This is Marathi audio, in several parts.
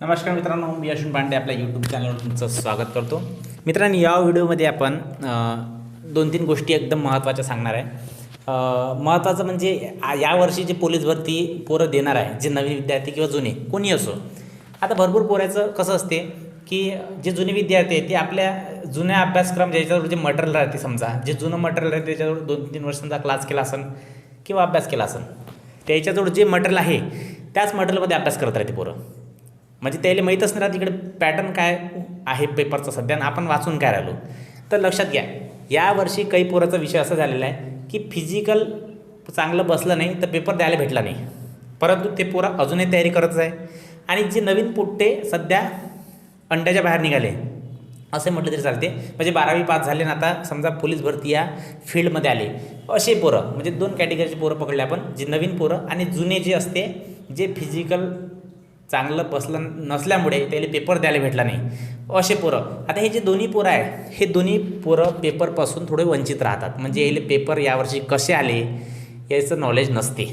नमस्कार मित्रांनो मी अश्विन पांडे आपल्या यूट्यूब चॅनलवर तुमचं स्वागत करतो. मित्रांनो या व्हिडिओमध्ये आपण दोन तीन गोष्टी एकदम महत्त्वाच्या सांगणार आहे. महत्त्वाचं म्हणजे यावर्षी जे पोलीस भरती पोरं देणार आहे जे नवीन विद्यार्थी किंवा जुने कोणी असो. आता भरपूर पोरायचं कसं असते की जे जुने विद्यार्थी आहेत ते आपल्या जुन्या अभ्यासक्रम ज्याच्यावर जे मटेरियल राहते समजा जे जुनं मटेरियल राहते त्याच्यावर दोन तीन वर्ष समजा क्लास केला असेल किंवा अभ्यास केला असेल त्याच्याजवळ जे मटेरियल आहे त्याच मटेरियलमध्ये अभ्यास करत राहते पोरं. म्हणजे त्याला माहीतच नाही राहत इकडे पॅटर्न काय आहे पेपरचा सध्या आणि आपण वाचून काय राहिलो. तर लक्षात घ्या यावर्षी काही पोराचा विषय असा झालेला आहे की फिजिकल चांगलं बसलं नाही तर पेपर द्यायला भेटला नाही. परंतु ते पोरं अजूनही तयारी करतच आहे आणि जे नवीन पोट्टे सध्या अंड्याच्या बाहेर निघाले असे म्हटलं तरी चालते. म्हणजे बारावी पास झाले ना आता समजा पोलीस भरती या फील्डमध्ये आले. असे पोरं म्हणजे दोन कॅटेगरीचे पोरं पकडले आपण जे नवीन पोरं आणि जुने जे असते जे फिजिकल चांगलं बसलं नसल्यामुळे त्याला पेपर द्यायला भेटला नाही. असे पोरं. आता हे जे दोन्ही पोरं आहे हे दोन्ही पोरं पेपरपासून थोडे वंचित राहतात. म्हणजे याले पेपर यावर्षी कसे आले याचं नॉलेज नसते.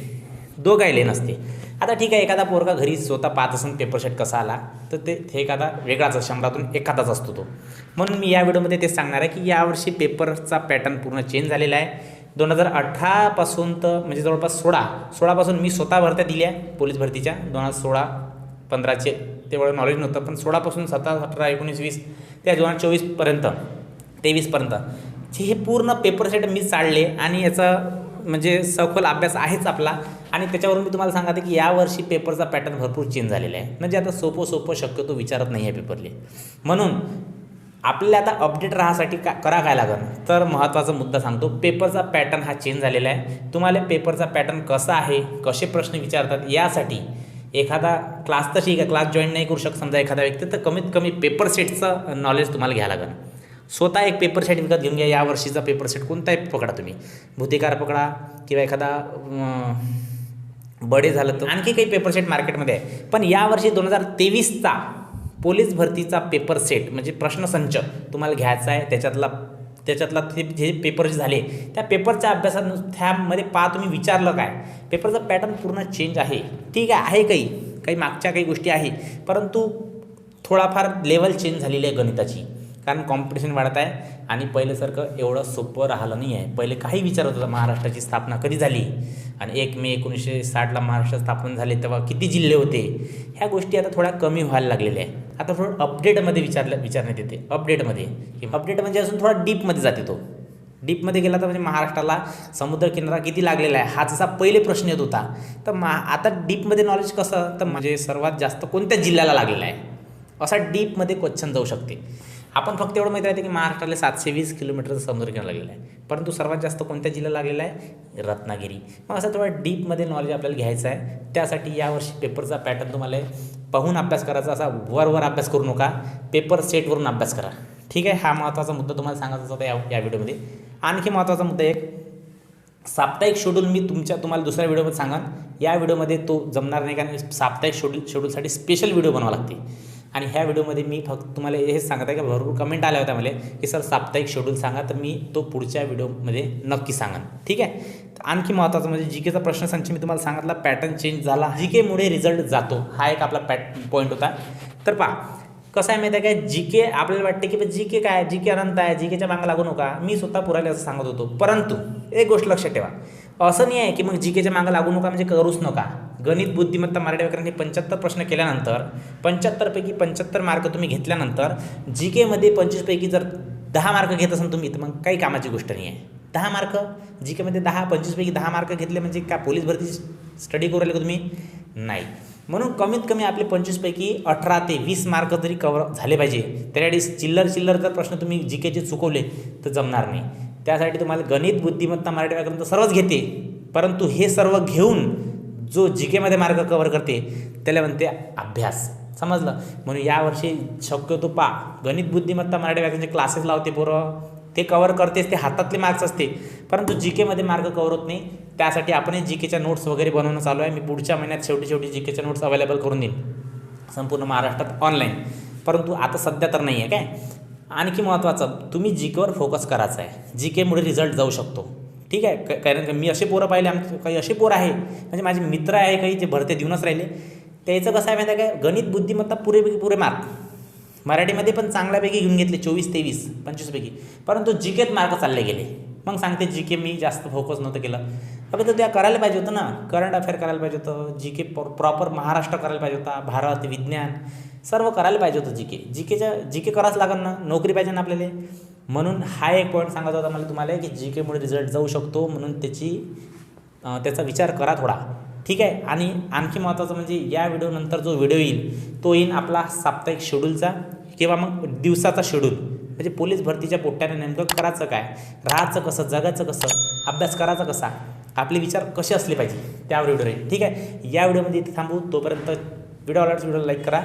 दोघायले नसते. आता ठीक आहे एखादा पोरगा घरी स्वतः पाहत असून पेपर शेट कसा आला तर ते ते एखादा वेगळाच शंभरातून एखादाच असतो तो. म्हणून मी या व्हिडिओमध्ये ते सांगणार आहे की यावर्षी पेपरचा पॅटर्न पूर्ण चेंज झालेला आहे. दोन हजार अठरापासून तर म्हणजे जवळपास सोळा सोळापासून मी स्वतः भरत्या दिल्या पोलीस भरतीच्या. दोन हजार सोळा पंधराचे तेवढं नॉलेज नव्हतं पण सोळापासून सतरा अठरा एकोणीस वीस त्या दोन हजार चोवीसपर्यंत तेवीसपर्यंत जे हे पूर्ण पेपर सेट मी चालले आणि याचा म्हणजे सखोल अभ्यास आहेच आपला आणि त्याच्यावरून मी तुम्हाला सांगते की यावर्षी पेपरचा पॅटर्न भरपूर चेंज झालेला आहे. म्हणजे आता सोपं सोपं शक्यतो विचारत नाही आहे पेपरले म्हणून आपल्याला आता अपडेट राहासाठी का करा काय लागन? तर महत्त्वाचा मुद्दा सांगतो पेपरचा पॅटर्न हा चेंज झालेला आहे. तुम्हाला पेपरचा पॅटर्न कसा आहे कसे प्रश्न विचारतात यासाठी एखादा क्लास तर ठीक आहे क्लास जॉईन नाही करू शकत समजा एखादा व्यक्ती तर कमीत कमी पेपर सेटचं नॉलेज तुम्हाला घ्यावं लागेल. स्वतः एक पेपर सेट विकत घेऊन घ्या या वर्षीचा पेपर सेट कोणताही पकडा तुम्ही. भूतिकार पकडा किंवा एखादा बडे झालं तर आणखी काही पेपर सेट मार्केटमध्ये आहे. पण यावर्षी दोन हजार तेवीसचा पोलीस भरतीचा पेपर सेट म्हणजे प्रश्नसंच तुम्हाला घ्यायचा आहे त्याच्यातला त्याच्यातला ते जे पेपर जे झाले त्या पेपरच्या अभ्यासात त्यामध्ये पहा तुम्ही विचारलं काय? पेपरचा पॅटर्न पूर्ण चेंज आहे. ठीक आहे आहे काही काही मागच्या काही गोष्टी आहे. परंतु थोडाफार लेवल चेंज झालेली आहे गणिताची. कारण कॉम्पिटिशन वाढत आहे आणि पहिल्यासारखं एवढं सोपं राहिलं नाही आहे. पहिले काही विचारत होतं महाराष्ट्राची स्थापना कधी झाली? आणि एक मे एकोणीसशे साठला महाराष्ट्र स्थापन झाले तेव्हा किती जिल्हे होते? ह्या गोष्टी आता थोड्या कमी व्हायला लागलेल्या आहे. आता थोडं अपडेटमध्ये विचारलं विचारण्यात येते. अपडेटमध्ये अपडेट म्हणजे अजून थोडा डीपमध्ये जाते तो. डीपमध्ये गेला तर म्हणजे महाराष्ट्राला समुद्रकिनारा किती लागलेला आहे? हा जसा पहिले प्रश्न येत होता. तर मा आता डीपमध्ये नॉलेज कसं? तर म्हणजे सर्वात जास्त कोणत्या जिल्ह्याला लागलेला आहे? असा डीपमध्ये क्वेश्चन जाऊ शकते. आपण फक्त एवढं माहिती राहते की महाराष्ट्राला सातशे वीस किलोमीटरचा समुद्रकिनारा लागलेला आहे. परंतु सर्वात जास्त कोणत्या जिल्ह्याला लागलेला आहे? रत्नागिरी. मग असं थोडा डीपमध्ये नॉलेज आपल्याला घ्यायचं आहे. त्यासाठी यावर्षी पेपरचा पॅटर्न तुम्हाला पाहून अभ्यास करायचा असा वर वर अभ्यास करू नका. पेपर सेटवरून अभ्यास करा. ठीक आहे? हा महत्त्वाचा मुद्दा तुम्हाला सांगायचा होता या या व्हिडिओमध्ये. आणखी महत्त्वाचा मुद्दा एक साप्ताहिक शेड्यूल मी तुमच्या तुम्हाला दुसऱ्या व्हिडिओमध्ये सांगा या व्हिडिओमध्ये तो जमणार नाही कारण साप्ताहिक शेड्यूल शेड्यूलसाठी स्पेशल व्हिडिओ बनवावा लागते. आणि ह्या व्हिडिओमध्ये मी फक्त तुम्हाला हेच सांगत आहे की भरपूर कमेंट आल्या होत्या मला की सर साप्ताहिक शेड्यूल सांगा तर मी तो पुढच्या व्हिडिओमध्ये नक्की सांगेन. ठीक आहे? तर आणखी महत्त्वाचं म्हणजे जी केचा प्रश्न संच मी तुम्हाला सांगितला पॅटर्न चेंज झाला. जी केमुळे रिझल्ट जातो. हा एक आपला पॅट पॉईंट होता. तर पहा कसं आहे माहिती आहे काय जी के आपल्याला वाटते की जी के काय? जी के अनंत आहे जी केच्या मागं लागू नका. मी स्वतः पुरायला असं सांगत होतो. परंतु एक गोष्ट लक्षात ठेवा. असं नाही आहे की मग जी केच्या मागं लागू नका म्हणजे करूच नका. गणित बुद्धिमत्ता मराठी व्याकरण हे पंच्याहत्तर प्रश्न केल्यानंतर पंच्याहत्तरपैकी पंच्याहत्तर मार्क तुम्ही घेतल्यानंतर जी केमध्ये पंचवीसपैकी जर दहा मार्क घेत असाल तुम्ही तर मग काही कामाची गोष्ट नाही आहे दहा मार्क? जी केमध्ये दहा पंचवीसपैकी दहा मार्क घेतले म्हणजे का पोलीस भरती स्टडी करू राहिले का तुम्ही? नाही. म्हणून कमीत कमी आपले पंचवीसपैकी अठरा ते वीस मार्क तरी कवर झाले पाहिजे त्यासाठी चिल्लर चिल्लर जर प्रश्न तुम्ही जी केचे चुकवले तर जमणार नाही. त्यासाठी तुम्हाला गणित बुद्धिमत्ता मराठी व्याकरण तर सर्वच घेते परंतु हे सर्व घेऊन जो जी केमध्ये मार्ग कवर करते त्याला म्हणते अभ्यास. समजलं? म्हणून यावर्षी शक्यतो पा. गणित बुद्धिमत्ता मराठी व्याकरणचे क्लासेस लावते पोरं. ते कवर करतेच ते हातातले मार्क्स असते. परंतु जी केमध्ये मार्ग कवर होत नाही. त्यासाठी आपण जी केच्या नोट्स वगैरे बनवणं चालू आहे. मी पुढच्या महिन्यात शेवटी शेवटी जी केच्या नोट्स अवेलेबल करून देईन. संपूर्ण महाराष्ट्रात ऑनलाईन परंतु आता सध्या तर नाही आहे काय? आणखी महत्त्वाचं तुम्ही जी केवर फोकस करायचा आहे जी केमुळे रिझल्ट जाऊ शकतो. ठीक आहे. कारण मी असे पोरं पाहिले आमचे काही असे पोरं आहे. म्हणजे माझे मित्र आहे काही जे भरते देऊनच राहिले. त्याचं कसं आहे माहिती आहे काय गणित बुद्धिमत्ता पुरेपैकी पुरे मार्क. मराठीमध्ये पण चांगल्यापैकी घेऊन घेतले चोवीस तेवीस पंचवीसपैकी. परंतु जी केत मार्क चालले गेले. मग सांगते जी के मी जास्त फोकस नव्हतं केलं. अबे तर त्या करायला पाहिजे होतं ना. करंट अफेअर करायला पाहिजे होतं. जी के प्रॉपर महाराष्ट्र करायला पाहिजे होता. भारत विज्ञान सर्व करायला पाहिजे होतं जी के जी केच्या जी के करावंच लागेल ना. नोकरी पाहिजे ना आपल्याला. म्हणून हा एक पॉईंट सांगायचा होता मला तुम्हाला की जी केमुळे रिझल्ट जाऊ शकतो म्हणून त्याची त्याचा विचार करा थोडा. ठीक आहे? आणि आणखी महत्त्वाचं म्हणजे या व्हिडिओनंतर जो व्हिडिओ येईल तो येईल आपला साप्ताहिक शेड्यूलचा किंवा मग दिवसाचा शेड्यूल म्हणजे पोलीस भरतीच्या पोट्ट्याने नेमकं करायचं काय? राहायचं कसं? जगायचं कसं? अभ्यास करायचा कसा? आपले विचार कसे असले पाहिजे? त्या व्हिडिओ ठीक आहे? या व्हिडिओमध्ये इथे थांबू. तोपर्यंत व्हिडिओ आवडल्यास व्हिडिओला लाईक करा.